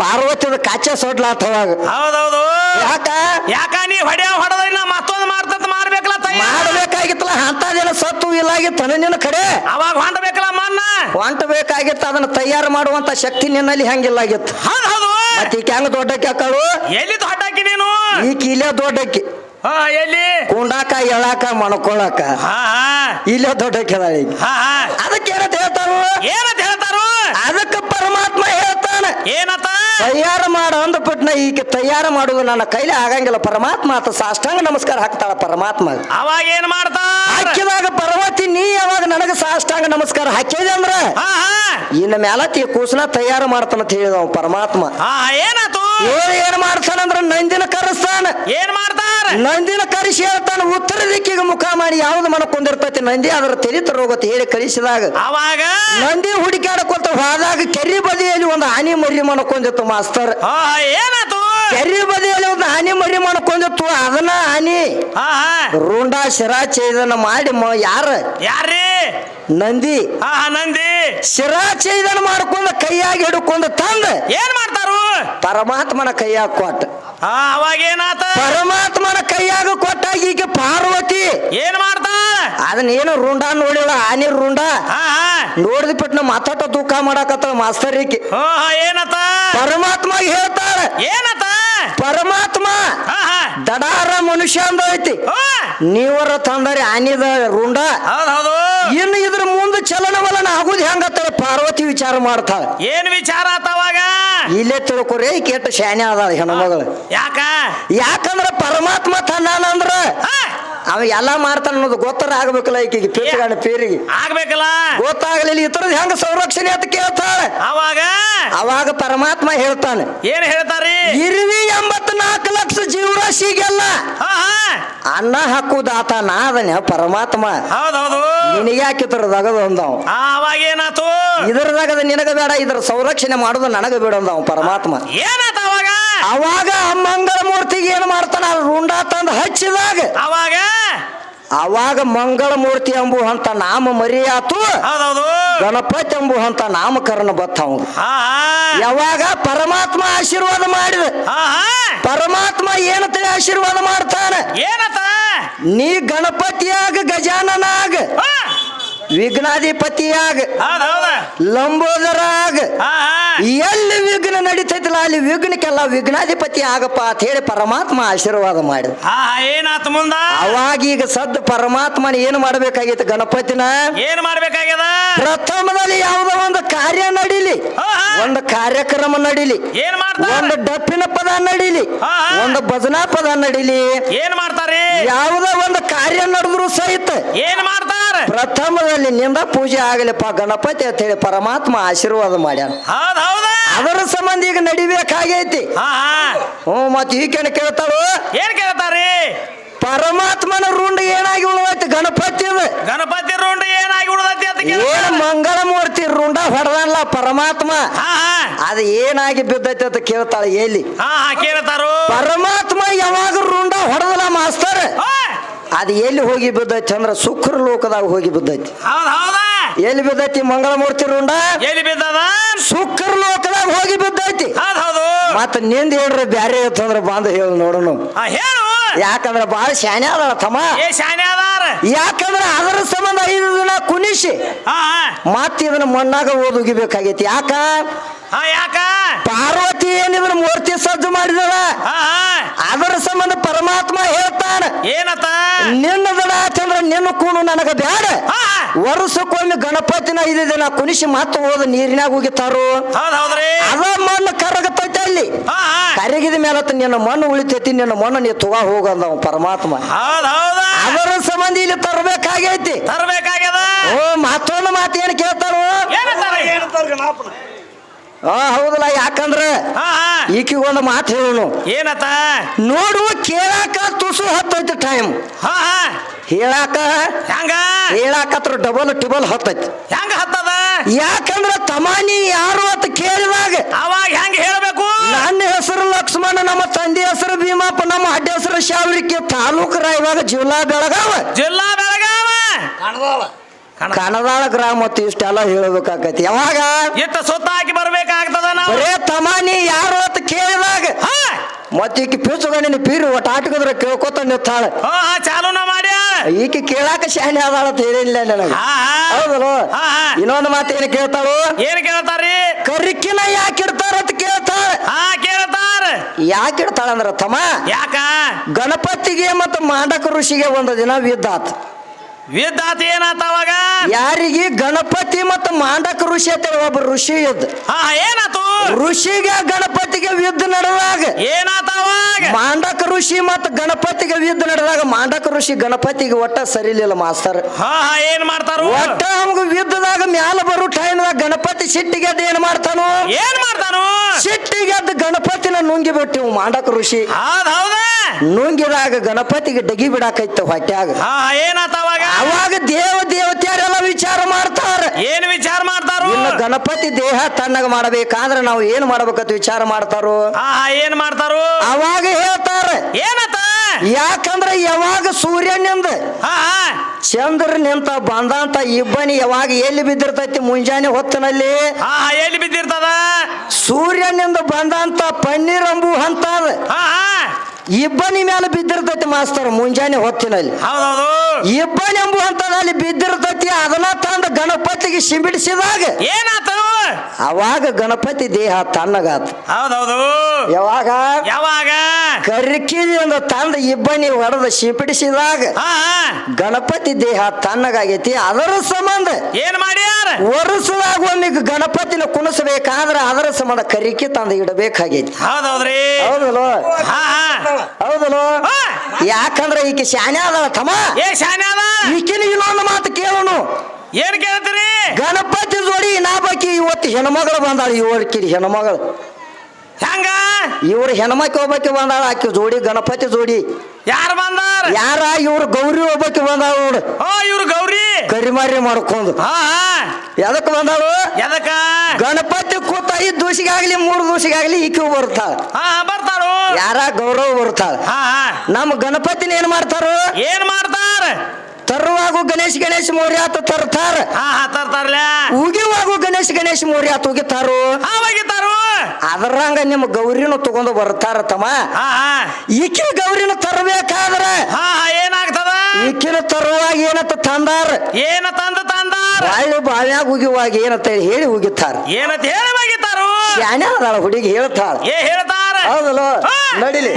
ಪಾರ್ವತಿದ ಕಾಚೆ ಸೊಡ್ಲಾತವಾಗ ಹೌದೌದು. ಯಾಕ? ಯಾಕ ನೀ ಹೊಡೆಯ ಹೊಡೆದ್ರಿ ನಾ ಮತ್ತೊಂದು ಮಾಡ್ತಂತ ಮಾಡ್ಬೇಕಲ್ಲ ಮಾಡಬೇಕಾಗಿತ್ತಲ್ಲ ಅಂತದೇನ ಸತ್ತು ಇಲ್ಲಾಗಿತ್ತ ನಿನ್ನ ಕಡೆ? ಅವಾಗ ಹೊಂಡಬೇಕಲ್ಲ ಮನ್ನ? ಹೊಂಟಬೇಕಾಗಿತ್ತು ಅದನ್ನ ತಯಾರು ಮಾಡುವಂತ ಶಕ್ತಿ ನಿನ್ನಲ್ಲಿ ಹೆಂಗಿಲ್ಲಾಗಿತ್ತು. ಹೌದೌದು ಹೌದು. ಮತ್ತೆ ಹೆಂಗ ದೊಡ್ಡಕ್ಕೆ ಹಾಕಳು? ಎಲ್ಲಿ ದೊಡ್ಡ ನೀನು? ಈಕ ಇಲ್ಲೇ ದೊಡ್ಡಕ್ಕೆ. ಹಾ ಎಲ್ಲಿ? ಕುಂಡಾಕ ಎಳಾಕ ಮಣ್ಕೊಳಕ. ಹಾ ಹಾ. ಇಲ್ಲೇ ದೊಡ್ಡಕ್ಕೆ ಅದಾಳ ಈಗ. ಹಾ ಹಾ. ಅದಕ್ಕೆ ಏನಂತ ಹೇಳ್ತಾರು? ಏನಂತ ಹೇಳ್ತಾರು? ಅದಕ್ಕೆ ಪರಮಾತ್ಮ ಹೇಳ್ತಾನ. ಏನತ? ತಯಾರು ಮಾಡು ಅಂದ್ಬಿಟ್ನ ಈಕೆ ತಯಾರು ಮಾಡುವ ನನ್ನ ಕೈಲಿ ಆಗಂಗಿಲ್ಲ. ಪರಮಾತ್ಮ ಆತ ಸಾಷ್ಟಾಂಗ ನಮಸ್ಕಾರ ಹಾಕ್ತಾಳ ಪರಮಾತ್ಮ. ಅವಾಗ ಏನ್ ಮಾಡ್ತಾ ಹಾಕಿದಾಗ ಪರ್ವತಿ ನೀ ಯಾವಾಗ ನನಗ ಸಾಷ್ಟಾಂಗ ನಮಸ್ಕಾರ ಹಾಕಿದೆ ಅಂದ್ರ? ಹಾ ಹಾ. ಇನ್ನ ಮ್ಯಾಲತಿ ಕೂಸನ ತಯಾರು ಮಾಡ್ತಾನ ಅಂತ ಹೇಳಿದವ ಪರಮಾತ್ಮ. ಹಾ ಏನಾತು ಏನ್ ಏನ್ ಮಾಡ್ತಾನಂದ್ರ ನಂದಿನ ಕರೆಸ್ತಾನ. ಏನ್ ಮಾಡ್ತಾರ? ನಂದಿನ ಕರೆಸಿ ಹೇಳ್ತಾನ ಉತ್ತರ ದಿಕ್ಕಿಗೆ ಮುಖ ಮಾಡಿ ಯಾವ್ದು ಮನ ಕುಂದಿರ್ತೈತಿ? ನಂದಿ ಅದರ ತೆರಿತ ತರೋಗತ್ತೆ ಹೇಳಿ ಕಳಿಸಿದಾಗ. ಅವಾಗ? ನಂದಿ ಹುಡುಕಾಡಕೊಂತ ಹೋದಾಗ ಕೆರಿ ಬದಿಯಲ್ಲಿ ಒಂದು ಆನಿ ಮರಿ ಮನಕೊಂಡಿತ್ತು ಮಾಸ್ತರ್. ಹಾ ಕೆರಿ ಬದಿಯಲ್ಲಿ ಒಂದು ಆನಿ ಮರಿ ಮನಕೊಂಡಿತ್ತು ಅದನ್ನ ಆನಿ ಹಾ ಶಿರಾ ಚೇದನ ಮಾಡಿ ಯಾರ? ಯಾರ್ರಿ? ನಂದಿ. ನಂದಿ. ಶಿರಾ ನಂದಿ ಶಿರಾಚೇದನ ಮಾಡ್ಕೊಂಡು ಕೈಯಾಗಿ ಹಿಡ್ಕೊಂಡು ತಂದ. ಏನ್ ಮಾಡ್ತಾರು? ಪರಮಾತ್ಮನ ಕೈಯಾಗ ಕೊಟ್ಟ. ಆ ಅವಾಗ ಏನಾತ? ಪರಮಾತ್ಮನ ಕೈಯಾಗ ಕೊಟ್ಟ ಈಗ ಪಾರ್ವತಿ. ಏನ್ ಮಾಡ್ತಾಳ ಅದನ್ನ ಏನು ರುಂಡ ನೋಡಿಲ್ಲ ಆನೆ ರುಂಡ? ನೋಡಿದ ಬಿಟ್ಟು ಮಾತಾಟ ತೂಕ ಮಾಡಾಕತ್ತ ಮಾಸ್ತರಿಕೆ ಏನತ? ಪರಮಾತ್ಮ ಹೇಳ್ತಾಳ. ಏನತ? ಪರಮಾತ್ಮ ದಡಾರ ಮನುಷ್ಯ ಅಂದ ಐತಿ. ನೀವರ ತಂದರಿ ಆನಿದ ರುಂಡ. ಇನ್ನು ಇದ್ರ ಮುಂದೆ ಚಲನವಲನ ಆಗುದು ಹೆಂಗತ್ತ ಪಾರ್ವತಿ ವಿಚಾರ ಮಾಡ್ತಾಳ. ಏನ್ ವಿಚಾರ ಆತ ಅವಾಗ ಇಲ್ಲೇ ತಿಳ್ಕೊರಿ ಕೆಟ್ಟ ಶಾನೆ ಅದಾಳ ಹೆಣ್ಮಗಳು. ಯಾಕ? ಯಾಕಂದ್ರ ಪರಮಾತ್ಮ ತಂದಾನಂದ್ರ ಅವ ಎಲ್ಲ ಮಾಡ್ತಾನ ಅನ್ನೋದು ಗೊತ್ತರ ಆಗ್ಬೇಕಲ್ಲ ಈಕೆಗೆ ಪೇರಿಗಾಣ ಪೇರಿಗೆ. ಆಗ್ಬೇಕಲ್ಲ? ಗೊತ್ತಾಗ್ಲಿಲ್ಲ ಇತರದ್ ಹೆಂಗ ಸಂರಕ್ಷಣೆ ಅಂತ ಕೇಳ್ತಾಳೆ. ಅವಾಗ? ಅವಾಗ ಪರಮಾತ್ಮ ಹೇಳ್ತಾನೆ ಏನ್ ಹೇಳ್ತಾರಿ ಇರುವಿ ಎಂಬತ್ನಾಲ್ಕು ಲಕ್ಷ ಜೀವರಾಶಿಗೆಲ್ಲ ಅನ್ನ ಹಾಕುದಾತ ನಾದನೆ ಪರಮಾತ್ಮ. ಹೌದೌದು. ಹೌದು ನಿನಗೆ ಯಾಕೆ ಇತರದಾಗ ಒಂದವ ಹಾ ಅವಾಗ ಏನಾತು? ಇದರದಾಗ ನಿನಗ ಬೇಡ ಇದ್ರ ಸಂರಕ್ಷಣೆ ಮಾಡೋದು ನನಗ ಬೇಡ ಅಂದವ್ ಪರಮಾತ್ಮ. ಏನಾತ ಅವಾಗ? ಅವಾಗ ಮಂಗಳ ಮೂರ್ತಿಗೆ ಏನ್ ಮಾಡ್ತಾನ? ರುಂಡ ತಂದು ಹಚ್ಚಿದಾಗ ಅವಾಗ? ಅವಾಗ ಮಂಗಳ ಮೂರ್ತಿ ಎಂಬುವಂತ ನಾಮ ಮರಿಯಾತು. ಹೌದೌದು. ಗಣಪತಿ ಎಂಬುವಂತ ನಾಮಕರಣ ಬತ್ತವ. ಯಾವಾಗ ಪರಮಾತ್ಮ ಆಶೀರ್ವಾದ ಮಾಡಿದ. ಪರಮಾತ್ಮ ಏನತ ಆಶೀರ್ವಾದ ಮಾಡ್ತಾನ? ಏನತ ನೀ ಗಣಪತಿಯಾಗ ಗಜಾನನಾಗ. ವಿಘ್ನಾಧಿಪತಿಯಾಗ ಲಂಬೋದರಾಗ ಎಲ್ಲಿ ವಿಘ್ನ ನಡೀತೈತಿಲ್ಲ ಅಲ್ಲಿ ವಿಘ್ನಕ್ಕೆಲ್ಲ ವಿಘ್ನಾಧಿಪತಿ ಆಗಪ್ಪ ಅಂತ ಹೇಳಿ ಪರಮಾತ್ಮ ಆಶೀರ್ವಾದ ಮಾಡಿದ ಏನಾತ ಮುಂದ? ಅವಾಗ ಈಗ ಸದ್ ಪರಮಾತ್ಮನ ಏನು ಮಾಡಬೇಕಾಗಿತ್ತು ಗಣಪತಿನ? ಏನ್ ಮಾಡ್ಬೇಕಾಗ್ಯದ? ಪ್ರಥಮದಲ್ಲಿ ಯಾವುದೋ ಒಂದು ಕಾರ್ಯ ನಡೀಲಿ. ಒಂದು ಕಾರ್ಯಕ್ರಮ ನಡೀಲಿ. ಏನ್ ಮಾಡ್ತಾರೆ? ಒಂದು ಡಪ್ಪಿನ ಪದ ನಡೀಲಿ. ಒಂದು ಭಜನಾ ಪದ ನಡೀಲಿ. ಏನ್ ಮಾಡ್ತಾರೆ? ಯಾವುದೋ ಒಂದು ಕಾರ್ಯ ನಡೆದ್ರು ಸಹಿತ ಏನ್ ಮಾಡ್ತಾರೆ? ಪ್ರಥಮದಲ್ಲಿ ನಿಂದ ಪೂಜೆ ಆಗಲಿಪ್ಪ ಗಣಪತಿ ಅಂತ ಹೇಳಿ ಪರಮಾತ್ಮ ಆಶೀರ್ವಾದ ಮಾಡ್ಯಾನ. ಹೌದ್ ಹೌದ. ಅದರ ಸಂಬಂಧ ಈಗ ನಡಿಬೇಕಾಗೈತಿ. ಹಾ ಹಾ. ಹ್ಞೂ ಮತ್ತೆ ಈಗೇನು ಕೇಳ್ತಾಳು? ಏನ್ ಕೇಳ್ತಾರಿ? ಪರಮಾತ್ಮನ ರುಂಡ ಏನಾಗಿ ಉಳಿದೈತಿ ಗಣಪತಿ ಗಣಪತಿ ರುಂಡ ಏನಾಗಿ ಉಳ್ದೈತಿ ಅಂತ ಏನು ಮಂಗಳ ಮೂರ್ತಿ ರುಂಡ ಹೊಡೆದಲ್ಲ ಪರಮಾತ್ಮ? ಹಾ ಹಾ. ಅದು ಏನಾಗಿ ಬಿದ್ದೈತಿ ಅಂತ ಕೇಳ್ತಾಳೆ ಎಲ್ಲಿ ಹಾ ಹಾ ಕೇಳ್ತಾರು. ಪರಮಾತ್ಮ ಯಾವಾಗ ರುಂಡ ಹೊಡೆದಲ್ಲ ಮಾಸ್ತರ್? ಹಾ, ಅದು ಎಲ್ಲಿ ಹೋಗಿ ಬಿದ್ದೈತಿ ಅಂದ್ರೆ ಶುಕ್ರ ಲೋಕದಾಗ ಹೋಗಿ ಬಿದ್ದೈತಿ. ಎಲ್ಲಿ ಬಿದ್ದೈತಿ ಮಂಗಳ ಮೂರ್ತಿ ರುಂಡ? ಎಲ್ಲಿ ಬಿದ್ದದ? ಶುಕ್ರ ಲೋಕದಾಗ ಹೋಗಿ ಬಿದ್ದೈತಿ. ಮತ್ತ ನಿಂದ ಹೇಳ್ರಿ ಬ್ಯಾರೆ ಇತ್ತಂದ್ರ ಬಂದು ಹೇಳಿ ನೋಡೋಣ ಯಾಕಂದ್ರೆ ಬಾಳ ಶಾನೆ ಅದಾರ ತಮ್ಮ. ಅದಾರ? ಯಾಕಂದ್ರ ಅದರ ಸಂಬಂಧ ಐದು ದಿನ ಕುಣಿಸಿ ಮತ್ತ ಇದನ್ನ ಮಣ್ಣಾಗ ಓದುಗಿಬೇಕಾಗೈತಿ ಯಾಕ? ಯಾಕ? ಪಾರ್ವತಿ ಏನಿದ್ರ ಮೂರ್ತಿ ಸಜ್ಜು ಮಾಡಿದಳ? ಅದರ ಸಂಬಂಧ ಪರಮಾತ್ಮ ಹೇಳ್ತಾನ. ಏನತ? ನಿನ್ನ ದಡ ಚಂದ್ರ ನಿನ್ನ ಕೂಣು ನನಗ ಬ್ಯಾಡ. ವರ್ಷಕ್ಕೊಮ್ಮೆ ಗಣಪತಿನ ಐದು ದಿನ ಕುಣಿಸಿ ಮತ್ತೆ ಹೋದ ನೀರಿನಾಗ ಹೋಗಿತಾರು ಅದ ಮಣ್ಣು ಕರಗತೈತಿ ಅಲ್ಲಿ. ಕರಗಿದ ಮೇಲೆ ನಿನ್ನ ಮಣ್ಣು ಉಳಿತೈತಿ ನಿನ್ನ ಮಣ್ಣು ನೀ ತುಗ ಹೋಗಂದವ ಪರಮಾತ್ಮ. ಅದರ ಸಂಬಂಧ ಇಲ್ಲಿ ತರಬೇಕಾಗೈತಿ. ತರಬೇಕಾಗ್ಯದ? ಓ ಮತ್ತೊಂದು ಮಾತು ಏನು ಕೇಳ್ತಾರೋ? ಆ ಹೌದಲ್ಲ ಯಾಕಂದ್ರ ಈಕಿಗೆ ಒಂದು ಮಾತು ಹೇಳೋಣ ಏನತ್ತ? ನೋಡು ಕೇಳಾಕ ತುಸು ಹತ್ತೈತಿ ಟೈಮ್ ಹಾ ಹಾ. ಹೇಳಾಕ ಹೆಂಗ? ಹೇಳಾಕತ್ರ ಡಬಲ್ ಟಿಬಲ್ ಹತ್ತೈತಿ. ಹೆಂಗ ಹತ್ತದ? ಯಾಕಂದ್ರ ತಮಾನಿ ಯಾರು ಅಂತ ಕೇಳಿದಾಗ ಅವಾಗ ಹೆಂಗ ಹೇಳಬೇಕು? ನನ್ನ ಹೆಸರು ಲಕ್ಷ್ಮಣ ನಮ್ಮ ತಂದೆ ಹೆಸರು ಭೀಮಪ್ಪ ನಮ್ಮ ಅಡ್ಡ ಹೆಸರು ಶಾವರಿಕೆ ತಾಲೂಕು ರಾಯವಾಗ ಜಿಲ್ಲಾ ಬೆಳಗಾವ. ಜಿಲ್ಲಾ ಬೆಳಗಾವ. ಕಣದಾಳ ಗ್ರಾಮ ಮತ್ತು ಇಷ್ಟೆಲ್ಲ ಹೇಳಬೇಕಾಗತ್ತೆ ಯಾವಾಗ? ಇತ್ತ ಸುತ್ತ ಹಾಕಿ ಬರ್ಬೇಕಾಗ್ತದ ನಾವು? ಬರೇ ತಮಾನಿ ಯಾರು ಅಂತ ಕೇಳಿದಾಗ ಮತ್ತೆ ಈಕಿ ಪೀಸುಗಣ್ಣಿನ ಪೀರು ಒಟ್ಟು ಆಟಕದ್ರ ಕೇಳ್ಕೊತ ನಿಂತಾಳ. ಹಾ ಚಾಲೂನ ಮಾಡಿ ಈಕಿ ಕೇಳಾಕ ಶಾನೆ ಅದಾಳ ಅಂತ ಹೇಳಿಲ್ಲ ನನಗೆ. ಹಾ ಹೌದಲ್ಲ? ಇನ್ನೊಂದು ಮಾತು ಏನು ಕೇಳ್ತಾಳು? ಏನ್ ಕೇಳ್ತಾರಿ ಕರಿಕಿನ ಯಾಕೆ ಇಡ್ತಾರ ಅಂತ ಕೇಳ್ತಾಳ. ಹಾ ಕೇಳ್ತಾರ. ಯಾಕೆ ಇಡ್ತಾಳ ಅಂದ್ರ ತಮ್ಮ? ಯಾಕ? ಗಣಪತಿಗೆ ಮತ್ತು ಮಾಂಡಕ ಋಷಿಗೆ ಒಂದು ದಿನ ವಿದ್ದಾತ್ ವಿದ್ಯಾರ್ಥಿ ಏನಾತ ಅವಾಗ? ಯಾರಿಗೆ ಗಣಪತಿ ಮತ್ತು ಮಾಂಡಕ ಋಷಿ ಅಂತ ಒಬ್ಬ ಋಷಿ ಇದ್ದ. ಹಾ ಏನಾತು? ಋಷಿಗೆ ಗಣಪತಿಗೆ ಯುದ್ಧ ನಡೆದಾಗ. ಏನಾತ ಅವಾಗ? ಮಾಂಡಕ ಋಷಿ ಮತ್ತು ಗಣಪತಿಗೆ ಯುದ್ಧ ನಡೆದಾಗ ಮಾಂಡಕ ಋಷಿ ಗಣಪತಿಗೆ ಒಟ್ಟ ಸರಿಲಿಲ್ಲ ಮಾಸ್ತರ್. ಹಾ ಹಾ ಏನ್ ಮಾಡ್ತಾರು? ಒಟ್ಟ ನಮ್ಗೆ ಯುದ್ಧದಾಗ ಮ್ಯಾಲ ಬರು ಟೈಮ್ದಾಗ ಗಣಪತಿ ಸಿಟ್ಟಿಗೆ ಏನ್ ಮಾಡ್ತಾನು? ಏನ್ ಮಾಡ್ತಾನು? ಸಿಟ್ಟಿಗೆದ್ದು ಗಣಪತಿನ ನುಂಗಿ ಬಿಟ್ಟಿವು ಮಾಂಡಕ ಋಷಿ. ಹೌದ. ನುಂಗಿದಾಗ ಗಣಪತಿಗೆ ಡಗಿ ಬಿಡಾಕೈತ ಹೊಟ್ಯಾಗ. ಹಾ ಏನಾತ ಅವಾಗ? ಅವಾಗ ದೇವ ದೇವತೆಯರೆಲ್ಲ ವಿಚಾರ ಮಾಡ್ತಾರ. ಏನ್ ವಿಚಾರ ಮಾಡ್ತಾರ? ಇನ್ನು ಗಣಪತಿ ದೇಹ ತಣ್ಣಗ ಮಾಡಬೇಕಾದ್ರೆ ನಾವು ಏನ್ ಮಾಡ್ಬೇಕಂತ ವಿಚಾರ ಮಾಡ್ತಾರೋ? ಹಾ ಏನ್ ಮಾಡ್ತಾರೋ? ಅವಾಗ ಹೇಳ್ತಾರ. ಏನತ್ತ ಯಾಕಂದ್ರೆ ಯಾವಾಗ ಸೂರ್ಯನಿಂದ ಹಾ ಹಾ. ಚಂದ್ರ ನಿಂತ ಬಂದಂತ ಇಬ್ಬನಿ ಯಾವಾಗ ಎಲ್ಲಿ ಬಿದ್ದಿರ್ತೈತಿ ಮುಂಜಾನೆ ಹೊತ್ತಿನಲ್ಲಿ? ಹಾ ಎಲ್ಲಿ ಬಿದ್ದಿರ್ತದ? ಸೂರ್ಯನಿಂದ ಬಂದಂತ ಪನ್ನೀರ್ ಅಂಬು ಅಂತ ಇಬ್ಬನಿ ಮೇಲೆ ಬಿದ್ದಿರ್ತೈತಿ ಮಾಸ್ತರ್ ಮುಂಜಾನೆ ಹೊತ್ತಿನಲ್ಲಿ. ಇಬ್ಬನಿ ಅಂಬು ಅಂತದಲ್ಲಿ ಬಿದ್ದಿರ್ತೈತಿ ಅದನ್ನ ತಂದ ಗಣಪತಿಗೆ ಸಿಂಬಿಡಿಸಿದಾಗ ಏನಾತು ಅವಾಗ ಗಣಪತಿ ದೇಹ ತಣ್ಣಗಾತ. ಹೌದೌದು. ಯಾವಾಗ? ಯಾವಾಗ? ಕರ್ಕಿದಿಂದ ತಂದ ಇಬ್ಬನಿ ಹೊಡೆದ ಹಾ ಗಣಪತಿ ದೇಹ ತಣ್ಣಗಾಗೈತಿ. ಅದರ ಸಂಬಂಧ ಏನ್ ಮಾಡ್ಯಾರ? ವರ್ಷದಾಗ ಒಮ್ಮಿಗೆ ಗಣಪತಿನ ಕುಣಿಸಬೇಕಾದ್ರೆ ಅದರ ಸಂಬಂಧ ಕರಿಕೆ ತಂದು ಇಡಬೇಕಾಗೈತಿ. ಹೌದೌದ್ರಿ. ಹೌದಲ್ಲೋ? ಹಾ ಹಾ. ಹೌದಲ್ಲೋ? ಹಾ. ಯಾಕಂದ್ರೆ ಈಕೆ ಶಾನೆ ಅದ ತಮ್ಮ. ಏ ಶಾನೆ ಅದ ಈಕಿನ ಇನ್ನೊಂದು ಮಾತು ಕೇಳೋನು. ಏನ್ ಕೇಳ್ತೀರಿ? ಗಣಪತಿ ಜೋಡಿ ನಾ ಬಾಕಿ ಇವತ್ತು ಹೆಣ್ಮಗಳು ಬಂದಾಳ ಕಿರಿ ಹೆಣ್ಮಗಳು. ಹೆಂಗ? ಇವ್ರ ಹೆಣ್ಮಕ್ಕಿ ಒಬ್ಬಾಕಿ ಬಂದಾಳ ಆಕಿ ಜೋಡಿ ಗಣಪತಿ ಜೋಡಿ. ಯಾರು ಬಂದಾರ? ಯಾರ? ಇವ್ರ ಗೌರಿ ಒಬ್ಬಾಕಿ ಬಂದಾಳ ನೋಡು. ಇವ್ರು ಗೌರಿ? ಕರಿಮಾರಿ ಮಾಡ್ಕೊಂಡು. ಹಾ ಎದಕ್ ಬಂದಾಳು? ಎದಕ್ಕ? ಗಣಪತಿ ಕೂತ ಐದ್ ದೋಷಿಗಾಗ್ಲಿ ಮೂರು ದೋಷಿಗಾಗ್ಲಿ ಈಕಿ ಬರ್ತಾಳ. ಹಾ ಬರ್ತಾರು ಯಾರ? ಗೌರವ ಬರ್ತಾಳ. ಹಾ ನಮ್ಮ ಗಣಪತಿನ ಏನ್ ಮಾಡ್ತಾರು? ಏನ್ ಮಾಡ್ತಾರ? ತರುವಾಗೂ ಗಣೇಶ್ ಗಣೇಶ್ ಮೌರ್ಯಾತ ತರ್ತಾರ. ಹಾ ಹಾ ತರ್ತಾರಲ್ಲ ಉಗಿವಾಗೂ ಗಣೇಶ್ ಗಣೇಶ್ ಮೌರ್ಯಾತ ಉಗಿತಾರು. ಅದರಂಗ ನಿಮ್ಮ ಗೌರಿನ ತಗೊಂಡು ಬರ್ತಾರ ತಮ್ಮ. ಹಾ ಹಾ. ಈಕಿನ ಗೌರಿನ ತರಬೇಕಾದ್ರ ಹಾ ಹಾ ಏನಾಗ್ತದ? ಈಕಿನ ತರುವಾಗ ಏನತ್ತ ತಂದಾರ? ಏನ ತಂದ ತಂದಾರ? ಬಾಳಿ ಬಾವ್ಯಾಗ ಉಗಿವಾಗ ಏನತ್ತ ಹೇಳಿ ಉಗಿತಾರ. ಏನಂತ ಹೇಳಿ ಹೋಗಿತಾರು ಶಾನೆ ಅದಾಳ ಹುಡುಗಿ ಹೇಳ್ತಾಳ. ಏ ಹೇಳ್ತಾರ? ಹೌದಲ್ಲ. ನಡಿಲಿ.